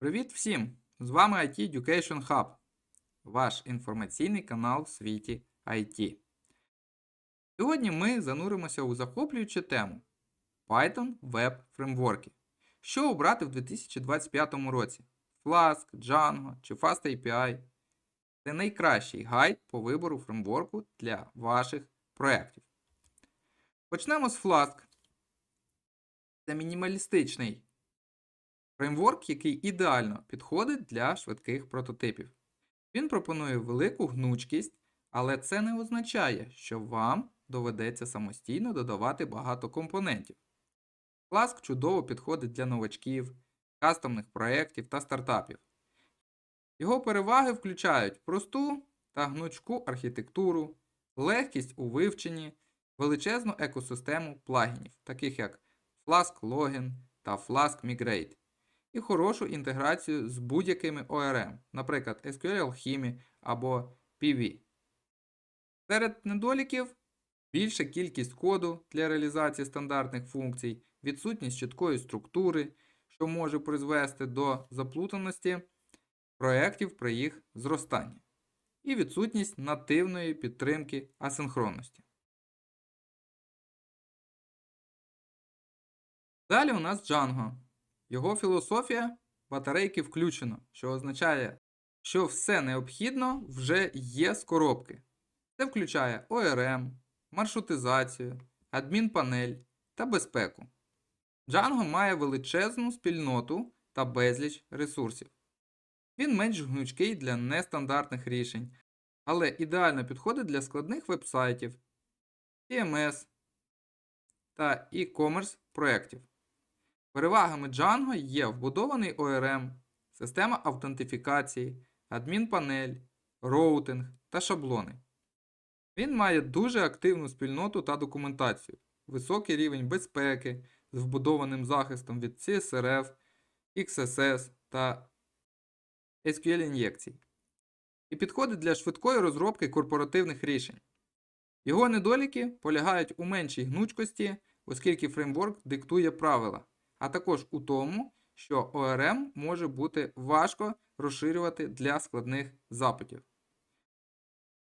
Привіт всім! З вами IT Education Hub, ваш інформаційний канал в світі IT. Сьогодні ми зануримося у захоплюючу тему Python Web фреймворки. Що обрати в 2025 році? Flask, Django чи FastAPI? Це найкращий гайд по вибору фреймворку для ваших проєктів. Почнемо з Flask. Це мінімалістичний фреймворк, який ідеально підходить для швидких прототипів. Він пропонує велику гнучкість, але це не означає, що вам доведеться самостійно додавати багато компонентів. Flask чудово підходить для новачків, кастомних проєктів та стартапів. Його переваги включають просту та гнучку архітектуру, легкість у вивченні, величезну екосистему плагінів, таких як Flask Login та Flask Migrate і хорошу інтеграцію з будь-якими ORM, наприклад, SQL Alchemy або PV. Серед недоліків більша кількість коду для реалізації стандартних функцій, відсутність чіткої структури, що може призвести до заплутаності проєктів при їх зростанні, і відсутність нативної підтримки асинхронності. Далі у нас Django. Його філософія батарейки включено, що означає, що все необхідно вже є з коробки. Це включає ORM, маршрутизацію, адмінпанель та безпеку. Django має величезну спільноту та безліч ресурсів. Він менш гнучкий для нестандартних рішень, але ідеально підходить для складних вебсайтів, CMS та e-commerce проєктів. Перевагами Django є вбудований ORM, система автентифікації, адмінпанель, роутинг та шаблони. Він має дуже активну спільноту та документацію, високий рівень безпеки з вбудованим захистом від CSRF, XSS та SQL ін'єкцій. І підходить для швидкої розробки корпоративних рішень. Його недоліки полягають у меншій гнучкості, оскільки фреймворк диктує правила а також у тому, що ORM може бути важко розширювати для складних запитів.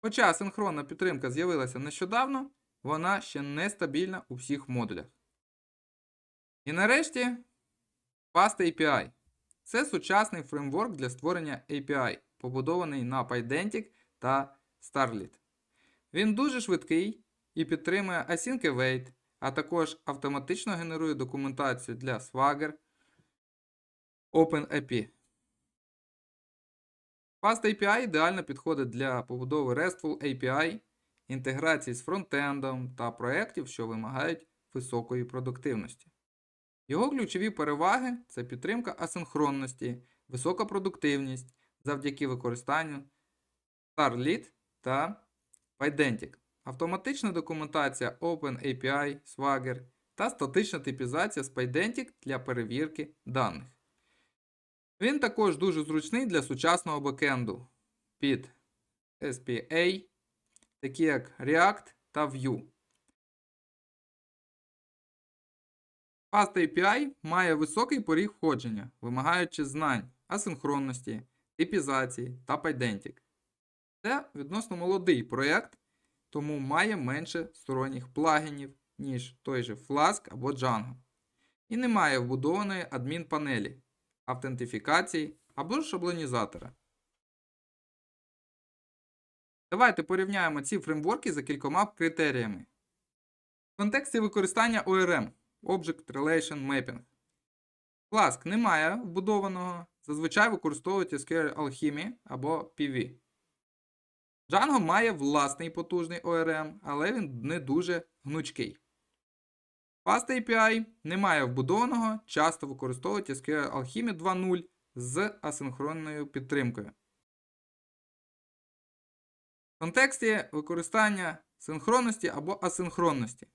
Хоча синхронна підтримка з'явилася нещодавно, вона ще не стабільна у всіх модулях. І нарешті FastAPI. Це сучасний фреймворк для створення API, побудований на Pydantic та Starlit. Він дуже швидкий і підтримує Async Await, а також автоматично генерує документацію для Swagger OpenAPI. FastAPI ідеально підходить для побудови RESTful API, інтеграції з фронтендом та проєктів, що вимагають високої продуктивності. Його ключові переваги це підтримка асинхронності, висока продуктивність завдяки використанню Starlit та Pydantic автоматична документація OpenAPI, Swagger та статична типізація з Pydantic для перевірки даних. Він також дуже зручний для сучасного бекенду під SPA, такі як React та Vue. FastAPI має високий поріг входження, вимагаючи знань, асинхронності, типізації та Pydantic. Це відносно молодий проєкт, тому має менше сторонніх плагінів, ніж той же Flask або Django. І не має вбудованої адмінпанелі, автентифікації або шаблонізатора. Давайте порівняємо ці фреймворки за кількома критеріями. В контексті використання ORM Object Relation Mapping. Flask не має вбудованого, зазвичай використовують SQL Alchemy або PV. Django має власний потужний ORM, але він не дуже гнучкий. FastAPI не має вбудованого, часто використовують SQL Alchemy 2.0 з асинхронною підтримкою. В контексті використання синхронності або асинхронності.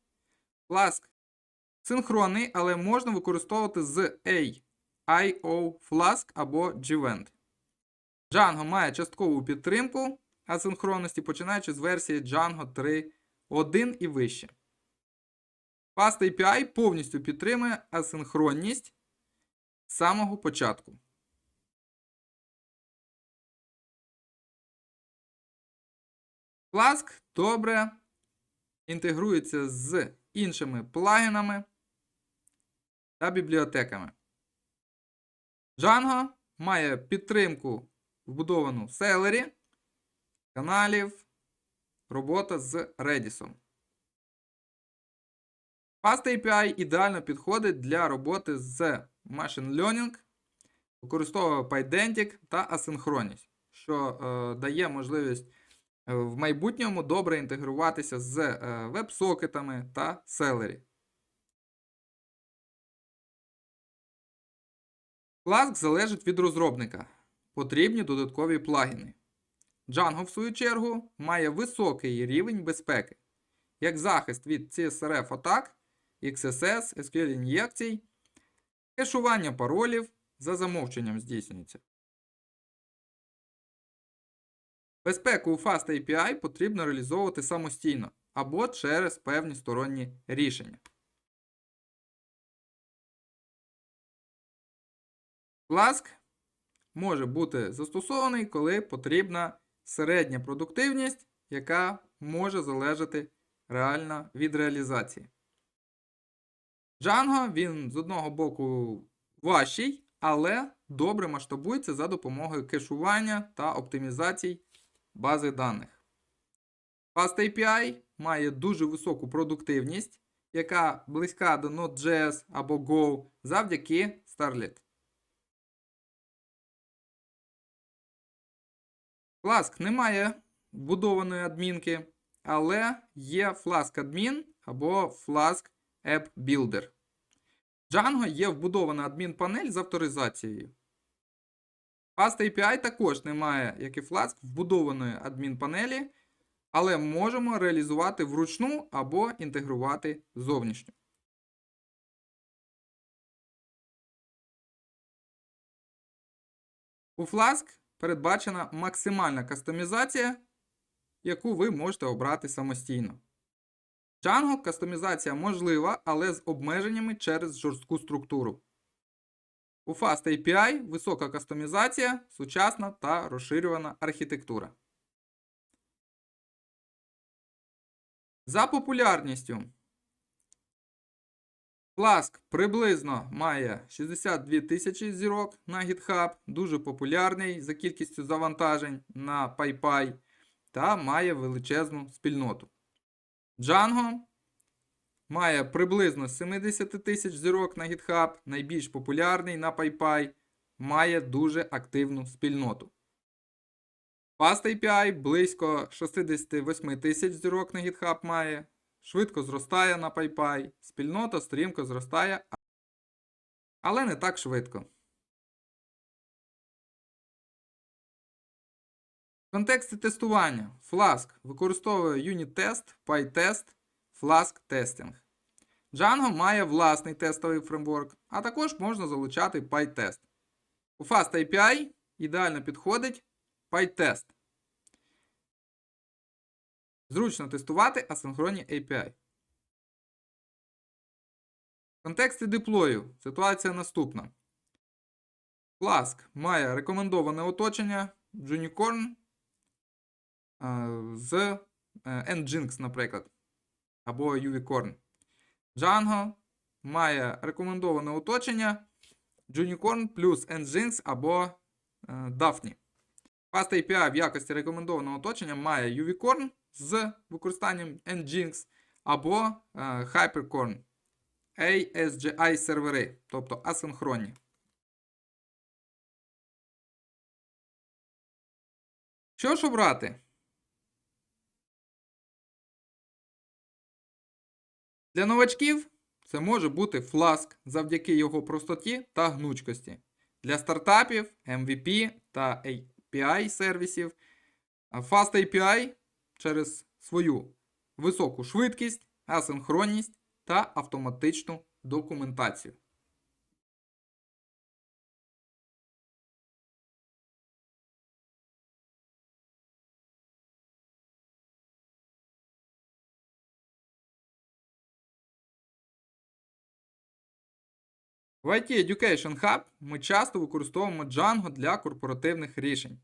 Flask синхронний, але можна використовувати з A, IO Flask або Gvent. Django має часткову підтримку асинхронності, починаючи з версії Django 3.1 і вище. Fast API повністю підтримує асинхронність з самого початку. Flask добре інтегрується з іншими плагінами та бібліотеками. Django має підтримку вбудовану в Celery, каналів, робота з Redis. Fast API ідеально підходить для роботи з Machine Learning, використовує PyDentic та асинхронність, що е, дає можливість е, в майбутньому добре інтегруватися з е, веб-сокетами та Celery. Flask залежить від розробника. Потрібні додаткові плагіни. Django, в свою чергу, має високий рівень безпеки, як захист від CSRF атак, XSS, SQL ін'єкцій, кешування паролів за замовченням здійснюється. Безпеку у Fast API потрібно реалізовувати самостійно або через певні сторонні рішення. Flask може бути застосований, коли потрібна середня продуктивність, яка може залежати реально від реалізації. Django, він з одного боку важчий, але добре масштабується за допомогою кешування та оптимізацій бази даних. Fast API має дуже високу продуктивність, яка близька до Node.js або Go завдяки Starlet. Flask не має вбудованої адмінки, але є Flask Admin або Flask App Builder. В Django є вбудована адмінпанель з авторизацією. Fast API також не має, як і Flask, вбудованої адмінпанелі, але можемо реалізувати вручну або інтегрувати зовнішню. У Flask передбачена максимальна кастомізація, яку ви можете обрати самостійно. Django кастомізація можлива, але з обмеженнями через жорстку структуру. У Fast API висока кастомізація, сучасна та розширювана архітектура. За популярністю Flask приблизно має 62 тисячі зірок на GitHub, дуже популярний за кількістю завантажень на PyPy та має величезну спільноту. Django має приблизно 70 тисяч зірок на GitHub, найбільш популярний на PyPy, має дуже активну спільноту. Fast API близько 68 тисяч зірок на GitHub має, швидко зростає на PyPy, спільнота стрімко зростає, але не так швидко. В контексті тестування Flask використовує UnitTest, PyTest, Flask Testing. Django має власний тестовий фреймворк, а також можна залучати PyTest. У Fast API ідеально підходить PyTest. Зручно тестувати асинхронні API. В контексті деплою ситуація наступна. Flask має рекомендоване оточення Junicorn з Nginx, наприклад, або UVcorn. Django має рекомендоване оточення Junicorn плюс Nginx або Daphne. Fast API в якості рекомендованого оточення має UVcorn з використанням Nginx або Hypercorn ASGI сервери, тобто асинхронні. Що ж обрати? Для новачків це може бути Flask завдяки його простоті та гнучкості. Для стартапів, MVP та API сервісів. Fast API через свою високу швидкість, асинхронність та автоматичну документацію. В IT Education Hub ми часто використовуємо Django для корпоративних рішень.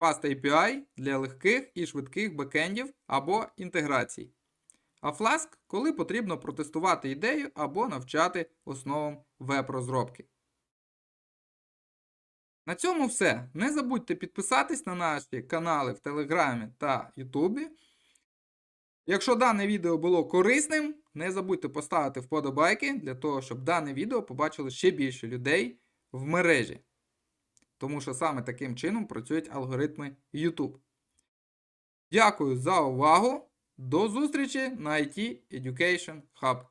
Fast API для легких і швидких бекендів або інтеграцій. А Flask, коли потрібно протестувати ідею або навчати основам веб-розробки. На цьому все. Не забудьте підписатись на наші канали в Телеграмі та Ютубі. Якщо дане відео було корисним, не забудьте поставити вподобайки для того, щоб дане відео побачили ще більше людей в мережі. Тому що саме таким чином працюють алгоритми YouTube. Дякую за увагу! До зустрічі на IT Education Hub.